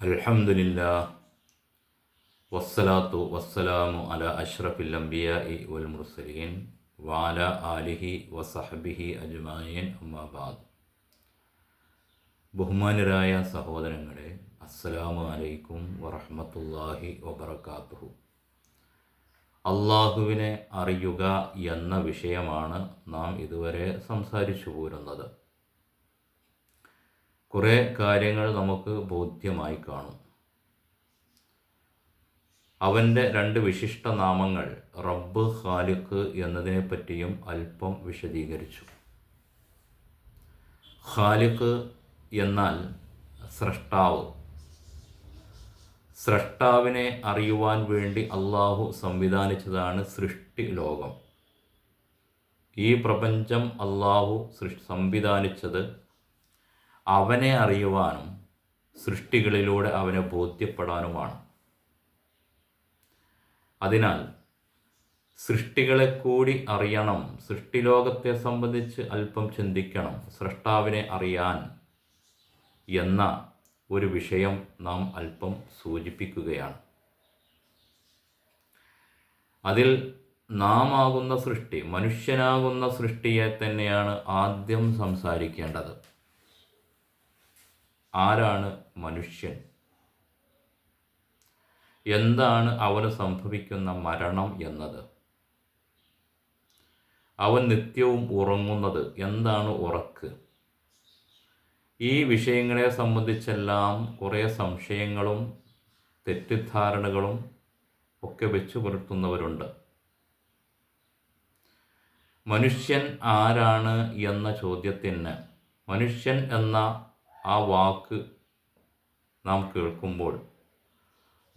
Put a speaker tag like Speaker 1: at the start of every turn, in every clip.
Speaker 1: അൽഹംദുലില്ലാ വസ്സലാത്തു വസ്സലാമു അല അഷ്റഫിൽ അംബിയാഇ വൽ മുർസലീൻ വാല ആലിഹി വസഹബിഹി അജ്മായിൻ അമ്മാബാദ് ബഹുമാനരായ സഹോദരങ്ങളെ അസ്സലാമു അലൈക്കും വറഹമത്തല്ലാഹി വബർക്കാത്തുഹു അള്ളാഹുവിനെ അറിയുക എന്ന വിഷയമാണ് നാം ഇതുവരെ സംസാരിച്ചു പോരുന്നത്. കുറേ കാര്യങ്ങൾ നമുക്ക് ബോധ്യമായി കാണും. അവന്റെ രണ്ട് വിശിഷ്ട നാമങ്ങൾ റബ്ബ് ഖാലിഖ് എന്നതിനെ പറ്റിയും അല്പം വിശദീകരിച്ചു. ഖാലിഖ് എന്നാൽ സ്രഷ്ടാവ്. സ്രഷ്ടാവിനെ അറിയുവാൻ വേണ്ടി അള്ളാഹു സംവിധാനിച്ചതാണ് സൃഷ്ടി ലോകം. ഈ പ്രപഞ്ചം അള്ളാഹു സൃഷ് സംവിധാനിച്ചത് അവനെ അറിയുവാനും സൃഷ്ടികളിലൂടെ അവനെ ബോധ്യപ്പെടാനുമാണ്. അതിനാൽ സൃഷ്ടികളെ കൂടി അറിയണം സൃഷ്ടിലോകത്തെ സംബന്ധിച്ച് അല്പം ചിന്തിക്കണം സൃഷ്ടാവിനെ അറിയാൻ എന്ന ഒരു വിഷയം നാം അല്പം സൂചിപ്പിക്കുകയാണ്. അതിൽ നാം ആകുന്ന സൃഷ്ടി മനുഷ്യനാകുന്ന സൃഷ്ടിയെ തന്നെയാണ് ആദ്യം സംസാരിക്കേണ്ടത്. ആരാണ് മനുഷ്യൻ? എന്താണ് അവന് സംഭവിക്കുന്ന മരണം എന്നത്? അവൻ നിത്യവും ഉറങ്ങുന്നത് എന്താണ് ഉറക്ക്? ഈ വിഷയങ്ങളെ സംബന്ധിച്ചെല്ലാം കുറേ സംശയങ്ങളും തെറ്റിദ്ധാരണകളും ഒക്കെ വെച്ചു പുലർത്തുന്നവരുണ്ട്. മനുഷ്യൻ ആരാണ് എന്ന ചോദ്യത്തിന് മനുഷ്യൻ എന്ന ആ വാക്ക് നാം കേൾക്കുമ്പോൾ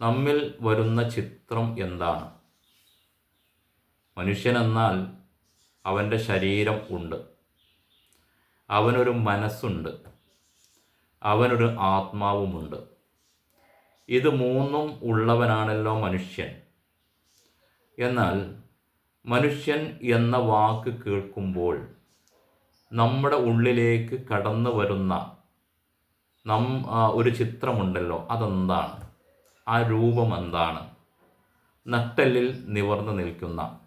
Speaker 1: നമ്മിൽ വരുന്ന ചിത്രം എന്താണ്? മനുഷ്യൻ എന്നാൽ അവന്റെ ശരീരം ഉണ്ട്. അവനൊരു മനസ്സുണ്ട്. അവനൊരു ആത്മാവുമുണ്ട്. ഇത് മൂന്നും ഉള്ളവനാണല്ലോ മനുഷ്യൻ. എന്നാൽ മനുഷ്യൻ എന്ന വാക്ക് കേൾക്കുമ്പോൾ നമ്മുടെ ഉള്ളിലേക്ക് കടന്നു വരുന്ന നം ഒരു ചിത്രമുണ്ടല്ലോ അതെന്താണ്? ആ രൂപം എന്താണ്? നട്ടെല്ലിൽ നിവർന്നു നിൽക്കുന്ന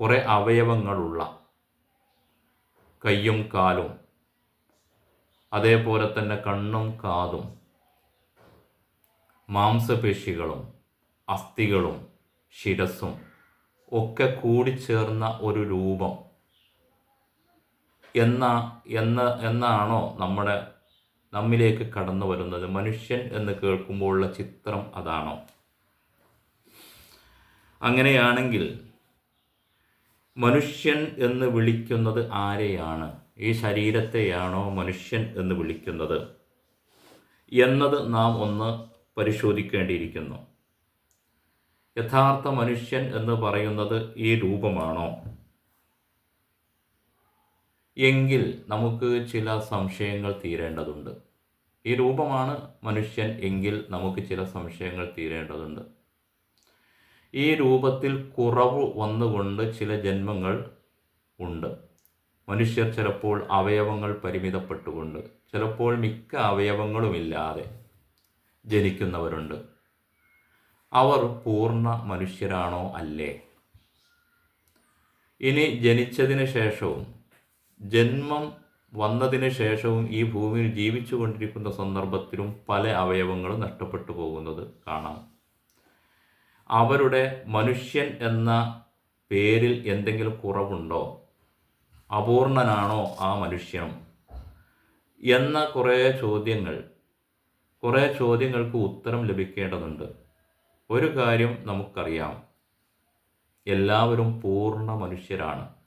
Speaker 1: കുറേ അവയവങ്ങളുള്ള കയ്യും കാലും അതേപോലെ തന്നെ കണ്ണും കാതും മാംസപേശികളും അസ്ഥികളും ശിരസും ഒക്കെ കൂടിച്ചേർന്ന ഒരു രൂപം. എന്ന എന്ന എന്നാണോ നമ്മുടെ നമ്മിലേക്ക് കടന്നു വരുന്നത് മനുഷ്യൻ എന്ന് കേൾക്കുമ്പോഴുള്ള ചിത്രം അതാണോ? അങ്ങനെയാണെങ്കിൽ മനുഷ്യൻ എന്ന് വിളിക്കുന്നത് ആരെയാണ്? ഈ ശരീരത്തെയാണോ മനുഷ്യൻ എന്ന് വിളിക്കുന്നത്? എന്നത് നാം ഒന്ന് പരിശോധിക്കേണ്ടിയിരിക്കുന്നു. യഥാർത്ഥ മനുഷ്യൻ എന്ന് പറയുന്നത് ഈ രൂപമാണോ? എങ്കിൽ നമുക്ക് ചില സംശയങ്ങൾ തീരേണ്ടതുണ്ട്. ഈ രൂപമാണ് മനുഷ്യൻ എങ്കിൽ നമുക്ക് ചില സംശയങ്ങൾ തീരേണ്ടതുണ്ട്. ഈ രൂപത്തിൽ കുറവ് വന്നുകൊണ്ട് ചില ജന്മങ്ങൾ ഉണ്ട്. മനുഷ്യർ ചിലപ്പോൾ അവയവങ്ങൾ പരിമിതപ്പെട്ടുകൊണ്ട് ചിലപ്പോൾ മിക്ക അവയവങ്ങളുമില്ലാതെ ജനിക്കുന്നവരുണ്ട്. അവർ പൂർണ മനുഷ്യരാണോ അല്ലേ? ഇനി ജനിച്ചതിന് ശേഷവും ജന്മം വന്നതിന് ശേഷവും ഈ ഭൂമിയിൽ ജീവിച്ചു കൊണ്ടിരിക്കുന്ന സന്ദർഭത്തിലും പല അവയവങ്ങളും നഷ്ടപ്പെട്ടു പോകുന്നത് കാണാം. അവരുടെ മനുഷ്യൻ എന്ന പേരിൽ എന്തെങ്കിലും കുറവുണ്ടോ? അപൂർണനാണോ ആ മനുഷ്യനും എന്ന കുറേ ചോദ്യങ്ങൾ കുറേ ചോദ്യങ്ങൾക്ക് ഉത്തരം ലഭിക്കേണ്ടതുണ്ട്. ഒരു കാര്യം നമുക്കറിയാം. എല്ലാവരും പൂർണ മനുഷ്യരാണ്.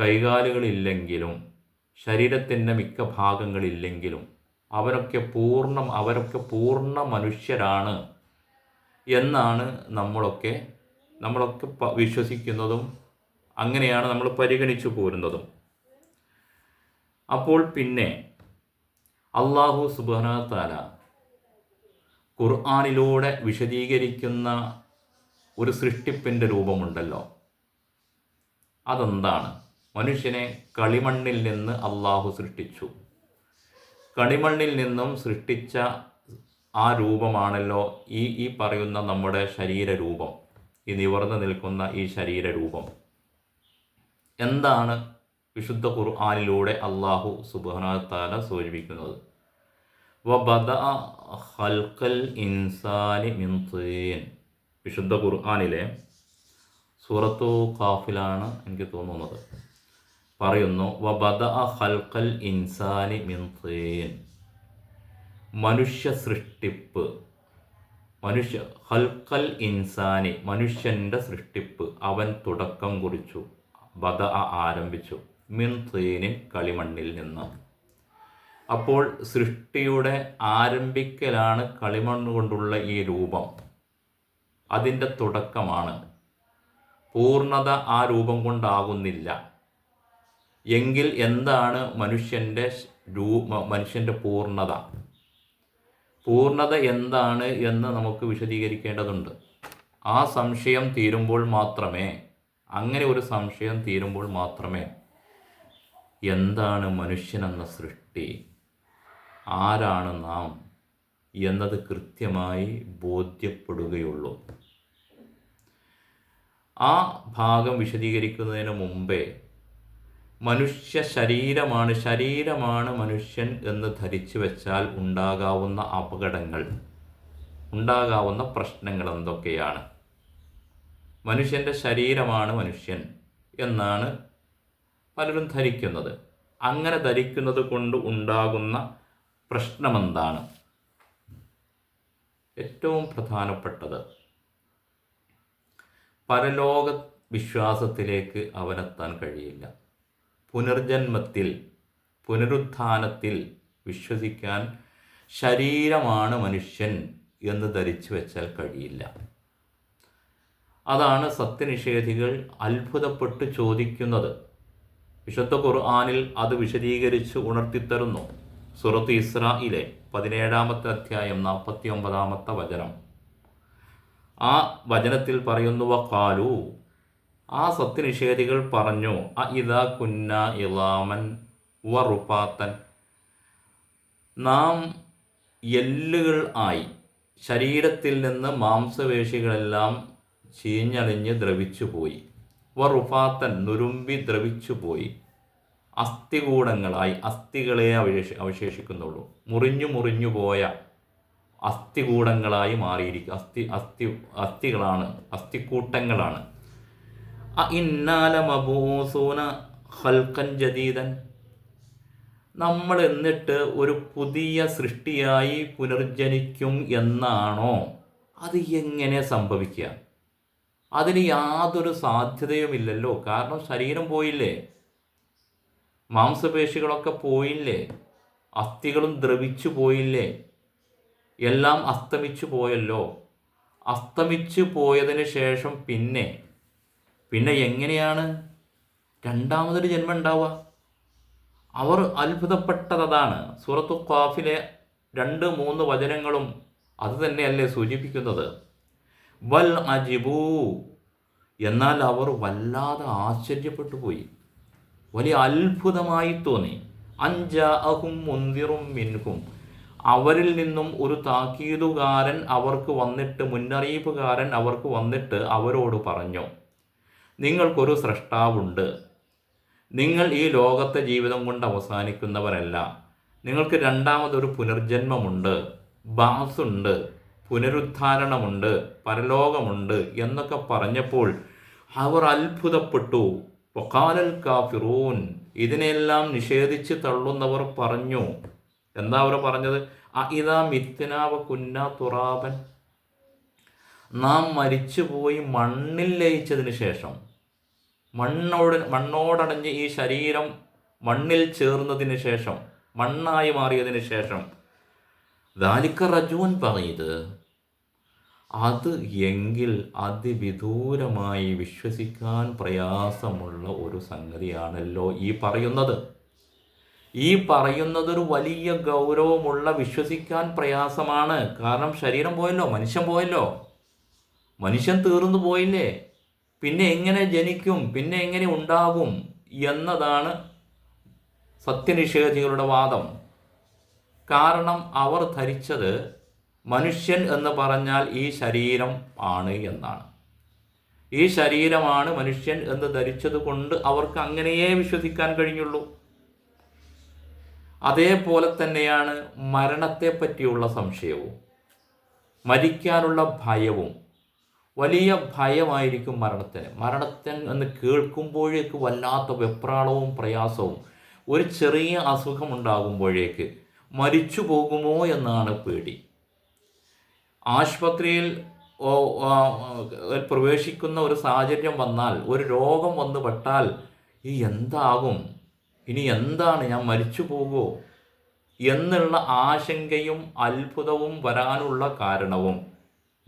Speaker 1: കൈകാലുകളില്ലെങ്കിലും ശരീരത്തിന്റെ മിക്ക ഭാഗങ്ങളില്ലെങ്കിലും അവരൊക്കെ പൂർണം അവരൊക്കെ പൂർണ മനുഷ്യരാണ് എന്നാണ് നമ്മളൊക്കെ നമ്മളൊക്കെ വിശ്വസിക്കുന്നതും അങ്ങനെയാണ് നമ്മൾ പരിഗണിച്ചു പോരുന്നതും. അപ്പോൾ പിന്നെ അള്ളാഹു സുബാനത്താല ഖുർആാനിലൂടെ വിശദീകരിക്കുന്ന ഒരു സൃഷ്ടിപ്പിന്റെ രൂപമുണ്ടല്ലോ. അതെന്താണ്? മനുഷ്യനെ കളിമണ്ണിൽ നിന്ന് അള്ളാഹു സൃഷ്ടിച്ചു. കളിമണ്ണിൽ നിന്നും സൃഷ്ടിച്ച ആ രൂപമാണല്ലോ ഈ ഈ പറയുന്ന നമ്മുടെ ശരീരരൂപം. ഈ നിവർന്നു നിൽക്കുന്ന ഈ ശരീരരൂപം. എന്താണ് വിശുദ്ധ ഖുർആാനിലൂടെ അള്ളാഹു സുബാനത്താല സൂചിപ്പിക്കുന്നത്? വിശുദ്ധ ഖുർആാനിലെ സൂറത്തു കാഫിലാണ് എനിക്ക് തോന്നുന്നത്. പറയുന്നു ഇൻസാനി മനുഷ്യ സൃഷ്ടിപ്പ് മനുഷ്യ ഹൽക്കൽ ഇൻസാനി മനുഷ്യന്റെ സൃഷ്ടിപ്പ് അവൻ തുടക്കം കുറിച്ചു ബദ ആരംഭിച്ചു മിൻ തീനിൻ കളിമണ്ണിൽ നിന്ന്. അപ്പോൾ സൃഷ്ടിയുടെ ആരംഭിക്കലാണ് കളിമണ്ണ് കൊണ്ടുള്ള ഈ രൂപം. അതിന്റെ തുടക്കമാണ്. പൂർണത ആ രൂപം കൊണ്ടാകുന്നില്ല. എങ്കിൽ എന്താണ് മനുഷ്യന്റെ രൂപ മനുഷ്യന്റെ പൂർണത? പൂർണത എന്താണ് എന്ന് നമുക്ക് വിശദീകരിക്കേണ്ടതുണ്ട്. ആ സംശയം തീരുമ്പോൾ മാത്രമേ അങ്ങനെ ഒരു സംശയം തീരുമ്പോൾ മാത്രമേ എന്താണ് മനുഷ്യനെന്ന സൃഷ്ടി? ആരാണ് നാം എന്നത് കൃത്യമായി ബോധ്യപ്പെടുകയുള്ളൂ. ആ ഭാഗം വിശദീകരിക്കുന്നതിന് മുമ്പേ മനുഷ്യ ശരീരമാണ് ശരീരമാണ് മനുഷ്യൻ എന്ന് ധരിച്ചു വെച്ചാൽ ഉണ്ടാകാവുന്ന അപകടങ്ങൾ ഉണ്ടാകാവുന്ന പ്രശ്നങ്ങൾ എന്തൊക്കെയാണ്? മനുഷ്യന്റെ ശരീരമാണ് മനുഷ്യൻ എന്നാണ് പലരും ധരിക്കുന്നത്. അങ്ങനെ ധരിക്കുന്നത് കൊണ്ട് ഉണ്ടാകുന്ന പ്രശ്നമെന്താണ് ഏറ്റവും പ്രധാനപ്പെട്ടത് പരലോക വിശ്വാസത്തിലേക്ക് അവനെത്താൻ കഴിയില്ല. പുനർജന്മത്തിൽ പുനരുത്ഥാനത്തിൽ വിശ്വസിക്കാൻ ശരീരമാണ് മനുഷ്യൻ എന്ന് ധരിച്ചു വെച്ചാൽ കഴിയില്ല. അതാണ് സത്യനിഷേധികൾ അത്ഭുതപ്പെട്ട് ചോദിക്കുന്നത്. വിശുദ്ധ ഖുർആാനിൽ അത് വിശദീകരിച്ച് ഉണർത്തിത്തരുന്നു. സുറത്ത് ഇസ്രായിലെ പതിനേഴാമത്തെ അധ്യായം നാൽപ്പത്തി ഒമ്പതാമത്തെ വചനം. ആ വചനത്തിൽ പറയുന്നു കാലു ആ സത്യനിഷേധികൾ പറഞ്ഞു അ ഇതാ കുന്ന ഇളാമൻ വറുപ്പാത്തൻ. നാം എല്ലുകൾ ആയി ശരീരത്തിൽ നിന്ന് മാംസപേശികളെല്ലാം ചീഞ്ഞളിഞ്ഞ് ദ്രവിച്ചുപോയി. വറുഫാത്തൻ നുരുമ്പി ദ്രവിച്ചുപോയി. അസ്ഥികൂടങ്ങളായി അസ്ഥികളെ അവശേഷി അവശേഷിക്കുന്നുള്ളൂ. മുറിഞ്ഞു മുറിഞ്ഞു പോയ അസ്ഥികൂടങ്ങളായി മാറിയിരിക്കും അസ്ഥി അസ്ഥി അസ്ഥികളാണ് അസ്ഥിക്കൂട്ടങ്ങളാണ്. ഇന്നാല ജദീദൻ. നമ്മൾ എന്നിട്ട് ഒരു പുതിയ സൃഷ്ടിയായി പുനർജനിക്കും എന്നാണോ? അത് എങ്ങനെ സംഭവിക്കുക? അതിന് യാതൊരു സാധ്യതയുമില്ലല്ലോ. കാരണം ശരീരം പോയില്ലേ? മാംസപേശികളൊക്കെ പോയില്ലേ? അസ്ഥികളും ദ്രവിച്ചു പോയില്ലേ? എല്ലാം അസ്തമിച്ചു പോയല്ലോ. അസ്തമിച്ചു പോയതിന് ശേഷം പിന്നെ പിന്നെ എങ്ങനെയാണ് രണ്ടാമതൊരു ജന്മം ഉണ്ടാവുക? അവർ അത്ഭുതപ്പെട്ടതാണ് സൂറത്തു ഖാഫിലെ രണ്ട് മൂന്ന് വചനങ്ങളും അത് തന്നെയല്ലേ സൂചിപ്പിക്കുന്നത്. വൽ അജിബു. എന്നാൽ അവർ വല്ലാതെ ആശ്ചര്യപ്പെട്ടു പോയി. വലിയ അത്ഭുതമായി തോന്നി. അഞ്ച അഹും മുന്തിറും മിൻഹും. അവരിൽ നിന്നും ഒരു താക്കീതുകാരൻ അവർക്ക് വന്നിട്ട് മുന്നറിയിപ്പുകാരൻ അവർക്ക് വന്നിട്ട് അവരോട് പറഞ്ഞു നിങ്ങൾക്കൊരു സൃഷ്ടാവുണ്ട് നിങ്ങൾ ഈ ലോകത്തെ ജീവിതം കൊണ്ട് അവസാനിക്കുന്നവരല്ല. നിങ്ങൾക്ക് രണ്ടാമതൊരു പുനർജന്മമുണ്ട്. ബാസുണ്ട് പുനരുദ്ധാരണമുണ്ട് പരലോകമുണ്ട് എന്നൊക്കെ പറഞ്ഞപ്പോൾ അവർ അത്ഭുതപ്പെട്ടു. പൊക്കാലൽ കാഫിറൂൻ ഇതിനെല്ലാം നിഷേധിച്ച് തള്ളുന്നവർ പറഞ്ഞു. എന്താ അവർ പറഞ്ഞത്? ഇതാ മിത്തനാവ കുന്ന തുറാബൻ. നാം മരിച്ചുപോയി മണ്ണിൽ ലയിച്ചതിന് ശേഷം മണ്ണോട് മണ്ണോടടഞ്ഞ് ഈ ശരീരം മണ്ണിൽ ചേർന്നതിന് ശേഷം മണ്ണായി മാറിയതിന് ശേഷം. ദാലിക്ക റജുവൻ പറയത് അത് എങ്കിൽ അതിവിദൂരമായി വിശ്വസിക്കാൻ പ്രയാസമുള്ള ഒരു സംഗതിയാണല്ലോ ഈ പറയുന്നത്. ഈ പറയുന്നതൊരു വലിയ ഗൗരവമുള്ള വിശ്വസിക്കാൻ പ്രയാസമാണ്. കാരണം ശരീരം പോയല്ലോ മനുഷ്യൻ പോയല്ലോ. മനുഷ്യൻ തീർന്നു പോയില്ലേ? പിന്നെ എങ്ങനെ ജനിക്കും പിന്നെ എങ്ങനെ ഉണ്ടാകും എന്നതാണ് സത്യനിഷേധികളുടെ വാദം. കാരണം അവർ ധരിച്ചത് മനുഷ്യൻ എന്ന് പറഞ്ഞാൽ ഈ ശരീരം ആണ് എന്നാണ്. ഈ ശരീരമാണ് മനുഷ്യൻ എന്ന് ധരിച്ചത് കൊണ്ട് അവർക്ക് അങ്ങനെയേ വിശ്വസിക്കാൻ കഴിഞ്ഞുള്ളൂ. അതേപോലെ തന്നെയാണ് മരണത്തെ പറ്റിയുള്ള സംശയവും മരിക്കാനുള്ള ഭയവും. വലിയ ഭയമായിരിക്കും മരണത്തിന്. മരണത്തിന് എന്ന് കേൾക്കുമ്പോഴേക്ക് വല്ലാത്ത വെപ്രാളവും പ്രയാസവും ഒരു ചെറിയ അസുഖം ഉണ്ടാകുമ്പോഴേക്ക് മരിച്ചു പോകുമോ എന്നാണ് പേടി. ആശുപത്രിയിൽ പ്രവേശിക്കുന്ന ഒരു സാഹചര്യം വന്നാൽ ഒരു രോഗം വന്നു പെട്ടാൽ ഈ എന്താകും? ഇനി എന്താണ് ഞാൻ മരിച്ചു പോകുമോ? എന്നുള്ള ആശങ്കയും അത്ഭുതവും വരാനുള്ള കാരണവും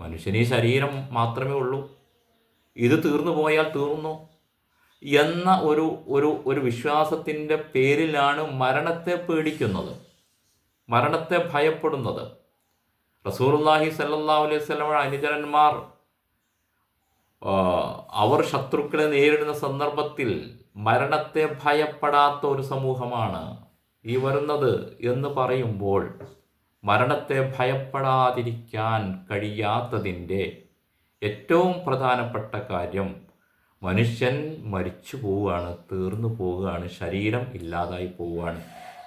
Speaker 1: മനുഷ്യന് ഈ ശരീരം മാത്രമേ ഉള്ളൂ. ഇത് തീർന്നു പോയാൽ തീർന്നു എന്ന ഒരു ഒരു ഒരു വിശ്വാസത്തിന്റെ പേരിലാണ് മരണത്തെ പേടിക്കുന്നത് മരണത്തെ ഭയപ്പെടുന്നത്. റസൂർല്ലാഹി സല്ലാ അലൈഹി സ്വലമ അനുചരന്മാർ അവർ ശത്രുക്കളെ നേരിടുന്ന സന്ദർഭത്തിൽ മരണത്തെ ഭയപ്പെടാത്ത ഒരു സമൂഹമാണ് ഈ വരുന്നത് എന്ന് പറയുമ്പോൾ മരണത്തെ ഭയപ്പെടാതിരിക്കാൻ കഴിയാത്തതിന്റെ ഏറ്റവും പ്രധാനപ്പെട്ട കാര്യം മനുഷ്യൻ മരിച്ചു പോവുകയാണ് തീർന്നു പോവുകയാണ് ശരീരം ഇല്ലാതായി പോവുകയാണ്.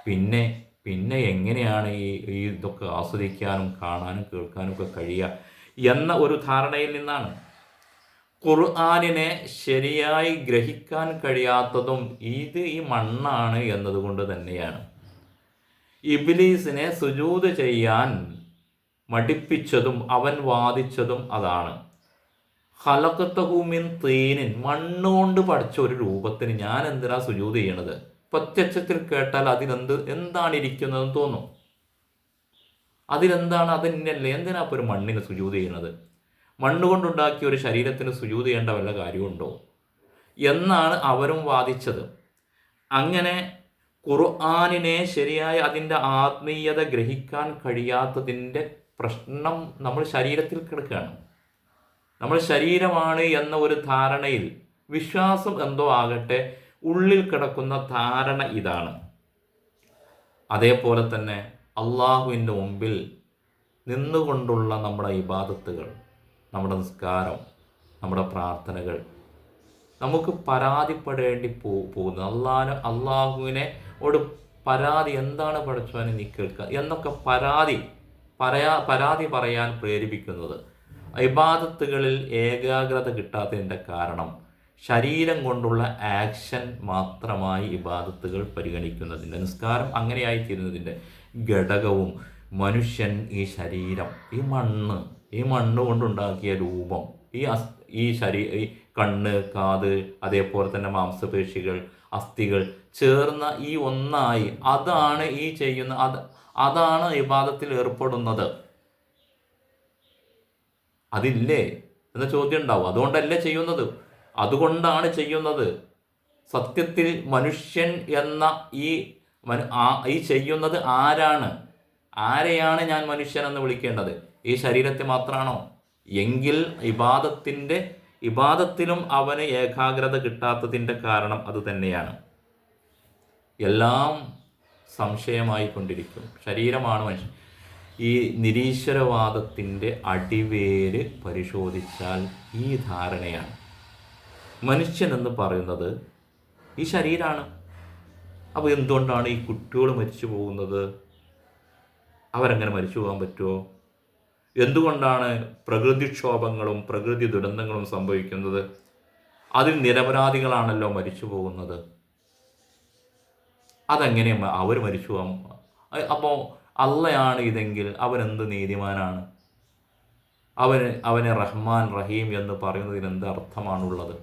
Speaker 1: പിന്നെ പിന്നെ എങ്ങനെയാണ് ഈ ഇതൊക്കെ ആസ്വദിക്കാനും കാണാനും കേൾക്കാനും ഒക്കെ കഴിയുക എന്ന ഒരു ധാരണയിൽ നിന്നാണ്. ഖുർആാനിനെ ശരിയായി ഗ്രഹിക്കാൻ കഴിയാത്തതും ഇത് ഈ മണ്ണാണ് എന്നതുകൊണ്ട് തന്നെയാണ്. ഇബിലീസിനെ സുജൂത് ചെയ്യാൻ മടിപ്പിച്ചതും അവൻ വാദിച്ചതും അതാണ്. ഹലക്കത്തഹൂമിൻ തീനിൻ മണ്ണുകൊണ്ട് പഠിച്ച ഒരു രൂപത്തിന് ഞാൻ എന്തിനാ സുജൂത് ചെയ്യണത്? പ്രത്യക്ഷത്തിൽ കേട്ടാൽ അതിനെന്ത് എന്താണ് ഇരിക്കുന്നതെന്ന് തോന്നും? അതിലെന്താണ് അതിനല്ലേ എന്തിനാ ഇപ്പോൾ ഒരു മണ്ണിന് സുജൂത് ചെയ്യുന്നത് മണ്ണുകൊണ്ടുണ്ടാക്കിയ ഒരു ശരീരത്തിന് സുജൂത് ചെയ്യേണ്ട വല്ല കാര്യമുണ്ടോ? എന്നാണ് അവരും വാദിച്ചത്. അങ്ങനെ ഖുർആാനിനെ ശരിയായ അതിന്റെ ആത്മീയത ഗ്രഹിക്കാൻ കഴിയാത്തതിന്റെ പ്രശ്നം നമ്മൾ ശരീരത്തിൽ കിടക്കുകയാണ്. നമ്മൾ ശരീരമാണ് എന്ന ഒരു ധാരണയിൽ വിശ്വാസം എന്തോ ആകട്ടെ ഉള്ളിൽ കിടക്കുന്ന ധാരണ ഇതാണ്. അതേപോലെ തന്നെ അള്ളാഹുവിന്റെ മുമ്പിൽ നിന്നുകൊണ്ടുള്ള നമ്മുടെ ഇബാദത്തുകൾ നമ്മുടെ നിസ്കാരം നമ്മുടെ പ്രാർത്ഥനകൾ നമുക്ക് പരാതിപ്പെടേണ്ടി പോ പോകുന്നു. അള്ളാഹ് അള്ളാഹുവിനെ ഓട് പരാതി എന്താണ് പഠിച്ചവനെ നീ കേൾക്കുക എന്നൊക്കെ പരാതി പറയാ പരാതി പറയാൻ പ്രേരിപ്പിക്കുന്നത് ഇബാദത്തുകളിൽ ഏകാഗ്രത കിട്ടാത്തതിന്റെ കാരണം ശരീരം കൊണ്ടുള്ള ആക്ഷൻ മാത്രമായി ഇബാദത്തുകൾ പരിഗണിക്കുന്നതിന്റെ നിസ്കാരം അങ്ങനെയായി തീരുന്നതിന്റെ ഘടകവും മനുഷ്യൻ ഈ ശരീരം ഈ മണ്ണ് ഈ മണ്ണ് കൊണ്ടുണ്ടാക്കിയ രൂപം ഈ ഈ ശരീ കണ്ണ് കാത് അതേപോലെ തന്നെ മാംസപേശികൾ അസ്ഥികൾ ചേർന്ന ഈ ഒന്നായി അതാണ് ഈ ചെയ്യുന്ന അത് അതാണ് വിവാദത്തിൽ ഏർപ്പെടുന്നത്. അതില്ലേ? എന്ന ചോദ്യം ഉണ്ടാവും. അതുകൊണ്ടല്ലേ ചെയ്യുന്നത്? അതുകൊണ്ടാണ് ചെയ്യുന്നത്. സത്യത്തിൽ മനുഷ്യൻ എന്ന ഈ ഈ ചെയ്യുന്നത് ആരാണ്? ആരെയാണ് ഞാൻ മനുഷ്യൻ എന്ന് വിളിക്കേണ്ടത്? ഈ ശരീരത്തെ മാത്രമാണോ എങ്കിൽ ഇബാദത്തിന്റെ ഇബാദത്തിലും അവന് ഏകാഗ്രത കിട്ടാത്തതിന്റെ കാരണം അത് തന്നെയാണ്. എല്ലാം സംശയമായി കൊണ്ടിരിക്കും ശരീരമാണ് മനുഷ്യൻ. ഈ നിരീശ്വരവാദത്തിന്റെ അടിവേര് പരിശോധിച്ചാൽ ഈ ധാരണയാണ്. മനുഷ്യൻ എന്ന് പറയുന്നത് ഈ ശരീരമാണ് അപ്പോൾ എന്തുകൊണ്ടാണ് ഈ കുട്ടികൾ മരിച്ചു പോകുന്നത്? അവരെങ്ങനെ മരിച്ചു പോകാൻ പറ്റുമോ? എന്തുകൊണ്ടാണ് പ്രകൃതിക്ഷോഭങ്ങളും പ്രകൃതി ദുരന്തങ്ങളും സംഭവിക്കുന്നത്? അതിൽ നിരപരാധികളാണല്ലോ മരിച്ചു പോകുന്നത്. അതെങ്ങനെ അവർ മരിച്ചു പോകാം അപ്പോൾ അള്ളയാണ് ഇതെങ്കിൽ അവനെന്ത് നീതിമാനാണ്? അവന് അവനെ റഹ്മാൻ റഹീം എന്ന് പറയുന്നതിന് എന്ത് അർത്ഥമാണുള്ളത്?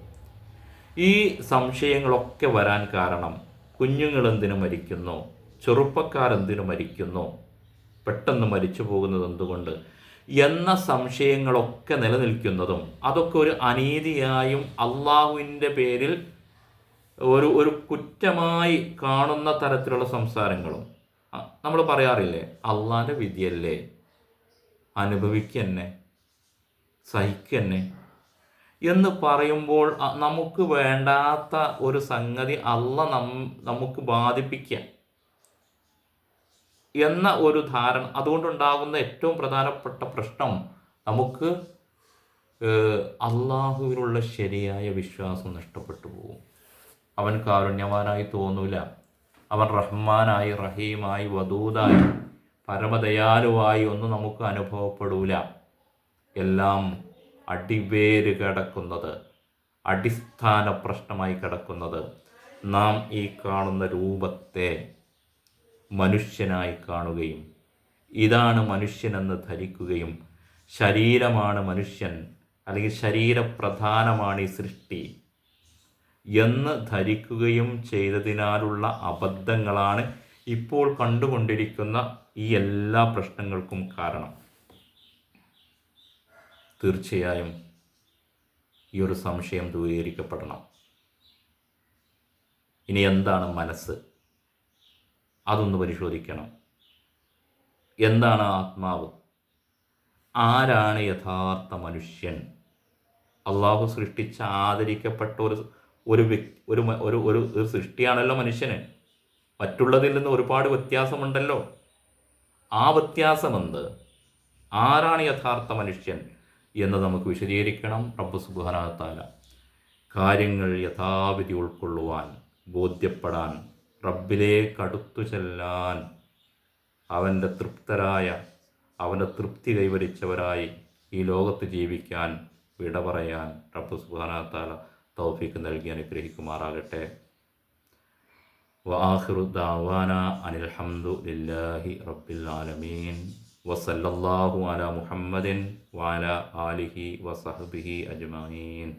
Speaker 1: ഈ സംശയങ്ങളൊക്കെ വരാൻ കാരണം കുഞ്ഞുങ്ങൾ എന്തിനു മരിക്കുന്നു? ചെറുപ്പക്കാരെന്തിനു മരിക്കുന്നു? പെട്ടെന്ന് മരിച്ചു പോകുന്നത് എന്തുകൊണ്ട്? എന്ന സംശയങ്ങളൊക്കെ നിലനിൽക്കുന്നതും അതൊക്കെ ഒരു അനീതിയായും അള്ളാഹുവിന്റെ പേരിൽ ഒരു ഒരു കുറ്റമായി കാണുന്ന തരത്തിലുള്ള സംസാരങ്ങളും. നമ്മൾ പറയാറില്ലേ അള്ളാന്റെ വിധിയല്ലേ? അനുഭവിക്കന്നെ? സഹിക്കന്നെ? എന്ന് പറയുമ്പോൾ നമുക്ക് വേണ്ടാത്ത ഒരു സംഗതി അല്ല നമുക്ക് ബാധിപ്പിക്കുക എന്ന ഒരു ധാരണ അതുകൊണ്ടുണ്ടാകുന്ന ഏറ്റവും പ്രധാനപ്പെട്ട പ്രശ്നം നമുക്ക് അള്ളാഹുവിനുള്ള ശരിയായ വിശ്വാസം നഷ്ടപ്പെട്ടു പോകും. അവൻ കാരുണ്യവാനായി തോന്നൂല. അവൻ റഹ്മാനായി റഹീമായി വദൂദായി പരമദയാലുവായി ഒന്നും നമുക്ക് അനുഭവപ്പെടൂല. എല്ലാം അടിവേര് കിടക്കുന്നത് അടിസ്ഥാന പ്രശ്നമായി കിടക്കുന്നത് നാം ഈ കാണുന്ന രൂപത്തെ മനുഷ്യനായി കാണുകയും ഇതാണ് മനുഷ്യനെന്ന് ധരിക്കുകയും ശരീരമാണ് മനുഷ്യൻ അല്ലെങ്കിൽ ശരീരപ്രധാനമാണ് ഈ സൃഷ്ടി എന്ന് ധരിക്കുകയും ചെയ്തതിനാലുള്ള അബദ്ധങ്ങളാണ് ഇപ്പോൾ കണ്ടുകൊണ്ടിരിക്കുന്ന ഈ എല്ലാ പ്രശ്നങ്ങൾക്കും കാരണം. തീർച്ചയായും ഈ ഒരു സംശയം ദൂരീകരിക്കപ്പെടണം. ഇനി എന്താണ് മനസ്സ്? അതൊന്ന് പരിശോധിക്കണം. എന്താണ് ആത്മാവ്? ആരാണ് യഥാർത്ഥ മനുഷ്യൻ? അള്ളാഹു സൃഷ്ടിച്ച ആദരിക്കപ്പെട്ട ഒരു ഒരു വ്യക്തി ഒരു ഒരു ഒരു ഒരു സൃഷ്ടിയാണല്ലോ മനുഷ്യന്. മറ്റുള്ളതിൽ നിന്ന് ഒരുപാട് വ്യത്യാസമുണ്ടല്ലോ. ആ വ്യത്യാസമെന്ത്? ആരാണ് യഥാർത്ഥ മനുഷ്യൻ എന്ന് നമുക്ക് വിശദീകരിക്കണം റബ്ബ് സുബാനാത്താല കാര്യങ്ങൾ യഥാവിധി ഉൾക്കൊള്ളുവാൻ ബോധ്യപ്പെടാൻ റബ്ബിലേക്ക് അടുത്തു ചെല്ലാൻ അവന്റെ തൃപ്തരായ അവന്റെ തൃപ്തി കൈവരിച്ചവരായി ഈ ലോകത്ത് ജീവിക്കാൻ വിട പറയാൻ റബ്ബ് സുബാനത്താല തൗഫീക്ക് നൽകി അനുഗ്രഹിക്കുമാറാകട്ടെ. വാഹിറു ദാവാന ലില്ലാഹി റബ്ബിൽ ആലമീൻ. വസല്ലാഹു അല മുഹമ്മദിൻ വാല ആലിഹി വസഹബിഹി അജ്മീൻ